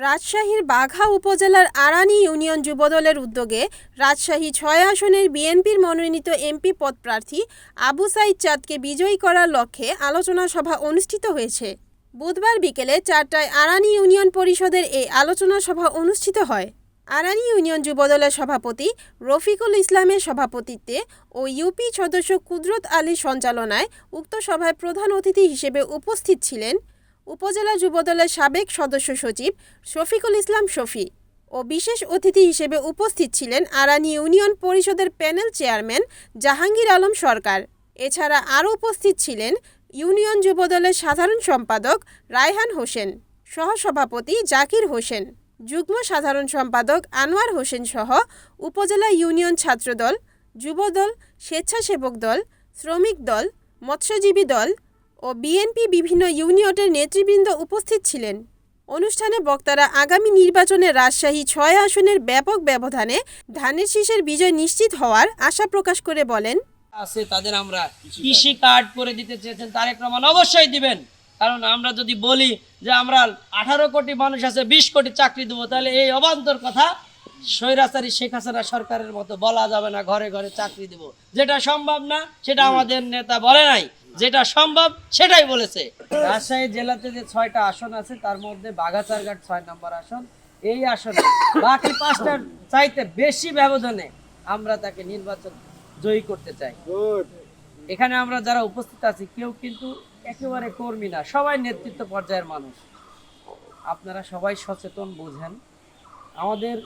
রাজশাহীর বাঘা উপজেলার আরানি ইউনিয়ন যুবদলের উদ্যোগে রাজশাহী ছয় আসনের বিএনপির মনোনীত এমপি পদপ্রার্থী আবু সাইদ চাঁদকে বিজয়ী করার লক্ষ্যে আলোচনা সভা অনুষ্ঠিত হয়েছে। বুধবার বিকেলে চারটায় আরানি ইউনিয়ন পরিষদের এই আলোচনা সভা অনুষ্ঠিত হয়। আরানি ইউনিয়ন যুবদলের সভাপতি রফিকুল ইসলামের সভাপতিত্বে ও ইউপি সদস্য কুদরত আলীর সঞ্চালনায় উক্ত সভায় প্রধান অতিথি হিসেবে উপস্থিত ছিলেন উপজেলা যুবদলের সাবেক সদস্য সচিব শফিকুল ইসলাম শফি ও বিশেষ অতিথি হিসেবে উপস্থিত ছিলেন আরানি ইউনিয়ন পরিষদের প্যানেল চেয়ারম্যান জাহাঙ্গীর আলম সরকার। এছাড়া আরও উপস্থিত ছিলেন ইউনিয়ন যুবদলের সাধারণ সম্পাদক রায়হান হোসেন, সহসভাপতি জাকির হোসেন, যুগ্ম সাধারণ সম্পাদক আনোয়ার হোসেন সহ উপজেলা ইউনিয়ন ছাত্রদল, যুবদল, স্বেচ্ছাসেবক দল, শ্রমিক দল, মৎস্যজীবী দল ও বিএনপি বিভিন্ন ইউনিয়নের নেতৃবৃন্দ উপস্থিত ছিলেন। অনুষ্ঠানে বক্তারা আগামী নির্বাচনে রাজশাহী ছয় আসনের ব্যাপক ব্যবধানে ধানের শীষের বিজয় নিশ্চিত হওয়ার আশা প্রকাশ করে বলেন। আছে তাদের আমরা কৃষি কার্ড। করে দিতে চেয়েছেন তারেক রহমান অবশ্যই দিবেন। কারণ আমরা যদি বলি যে আমরা আঠারো কোটি মানুষ আছে বিশ কোটি চাকরি দেবো তাহলে এই অবান্তর কথা স্বৈরাচারী শেখ হাসিনা সরকারের মতো বলা যাবে না ঘরে ঘরে চাকরি দেবো। যেটা সম্ভব না সেটা আমাদের নেতা বলে নাই। যেটা সম্ভব সেটাই বলেছে। রাজশাহী জেলাতে যে ছয়টা আসন আছে তার মধ্যে বাঘাচারঘাট ছয় নম্বর আসন। এই আসনে বাকি পাঁচটার চাইতে বেশি ব্যবধানে আমরা তাকে নির্বাচন জয়ী করতে চাই। এখানে আমরা যারা উপস্থিত আছি কেউ কিন্তু একেবারে কর্মী না সবাই নেতৃত্ব পর্যায়ের মানুষ। আপনারা সবাই সচেতন বোঝেন। আমাদের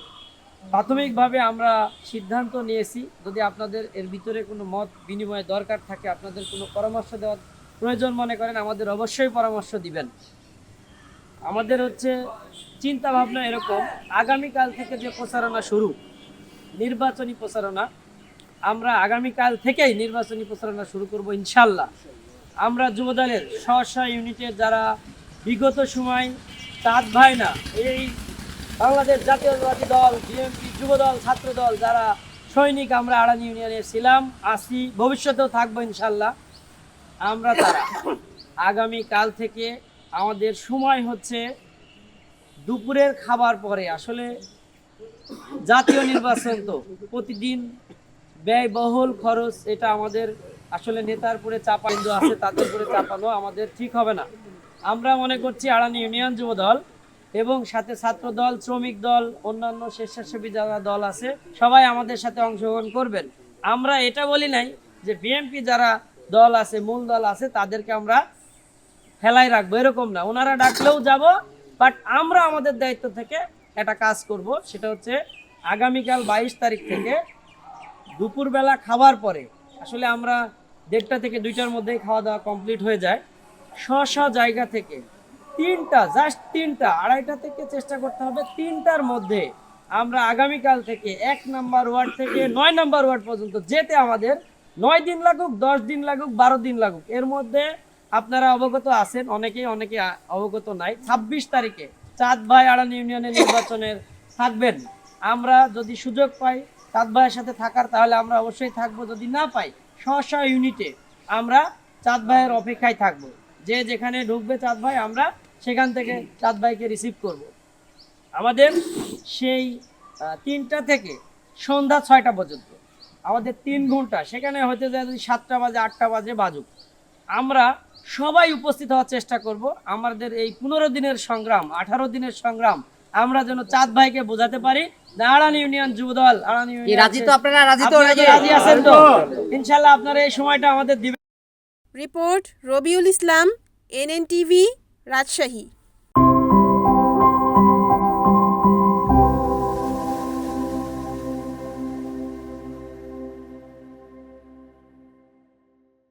প্রাথমিকভাবে আমরা সিদ্ধান্ত নিয়েছি, যদি আপনাদের এর ভিতরে কোনো মত বিনিময় দরকার থাকে, আপনাদের কোনো পরামর্শ দেওয়ার প্রয়োজন মনে করেন, আমাদের অবশ্যই পরামর্শ দিবেন। আমাদের হচ্ছে চিন্তা ভাবনা এরকম, আগামীকাল থেকে যে প্রচারণা শুরু, নির্বাচনী প্রচারণা, আমরা আগামীকাল থেকেই নির্বাচনী প্রচারণা শুরু করব ইনশাল্লাহ। আমরা যুবদলের স্ব ইউনিটের যারা বিগত সময় চাঁদ ভাই না এই বাংলাদেশ জাতীয়তাবাদী দল, বিএনপি যুবদল, ছাত্রদল যারা সৈনিক, আমরা আড়ানি ইউনিয়নে ছিলাম আসি ভবিষ্যতেও থাকব ইনশাল্লাহ। আমরা তারা। আগামী কাল থেকে আমাদের সময় হচ্ছে দুপুরের খাবার পরে। আসলে জাতীয় নির্বাচন তো প্রতিদিন ব্যয়বহুল খরচ, এটা আমাদের আসলে নেতার উপরে চাপা বিন্দু আছে তাদের উপরে চাপানো আমাদের ঠিক হবে না। আমরা মনে করছি আড়ানি ইউনিয়ন যুব দল এবং সাথে ছাত্র দল শ্রমিক দল, অন্যান্য স্বেচ্ছাসেবী যারা দল আছে, সবাই আমাদের সাথে অংশগ্রহণ করবেন। আমরা এটা বলি নাই যে বিএনপি যারা দল আছে, মূল দল আছে, তাদেরকে আমরা ফেলাই রাখব, এরকম না। ওনারা ডাকলেও যাব বাট আমরা আমাদের দায়িত্ব থেকে একটা কাজ করব, সেটা হচ্ছে আগামীকাল বাইশ তারিখ থেকে দুপুরবেলা খাবার পরে, আসলে আমরা দেড়টা থেকে দুইটার মধ্যেই খাওয়া দাওয়া কমপ্লিট হয়ে যায় স্ব স্ব জায়গা থেকে তিনটা জাস্ট তিনটা। আড়াইটা থেকে চেষ্টা করতে হবে তিনটার মধ্যে। আমরা আগামীকাল থেকে এক নাম্বার ওয়ার্ড থেকে নয় নাম্বার ওয়ার্ড পর্যন্ত যেতে আমাদের নয় দিন লাগুক, দশ দিন লাগুক, বারো দিন লাগুক। এর মধ্যে আপনারা অবগত আছেন, অনেকেই অনেকে অবগত নাই। ছাব্বিশ তারিখে চাঁদ ভাই আড়ানি ইউনিয়নের নির্বাচনের থাকবেন। আমরা যদি সুযোগ পাই চাঁদ ভাইয়ের সাথে থাকার, তাহলে আমরা অবশ্যই থাকব। যদি না পাই স্ব ইউনিটে আমরা চাঁদ ভাইয়ের অপেক্ষায় থাকব। যে যেখানে ঢুকবে চাঁদ ভাই, আমরা সেখান থেকে চাঁদ ভাইকে রিসিভ করব। আমাদের সেই তিনটা থেকে সন্ধ্যা ছয়টা পর্যন্ত। আমাদের তিন ঘণ্টা সেখানে হতে যায় যদি সাতটা বাজে আটটা বাজে বাজুক। আমরা সবাই উপস্থিত হওয়ার চেষ্টা করব। আমাদের এই পনেরো দিনের সংগ্রাম আঠারো দিনের সংগ্রাম আমরা যেন চাঁদ ভাইকে বোঝাতে পারি। আড়ানি ইউনিয়ন যুবদল আড়ানি ইউনিয়ন রাজি তো আপনারা? রাজি তো রাজি আছেন তো? ইনশাল্লাহ আপনারা এই সময়টা আমাদের দিবেন। Report Rabiul Islam NNTV Rajshahi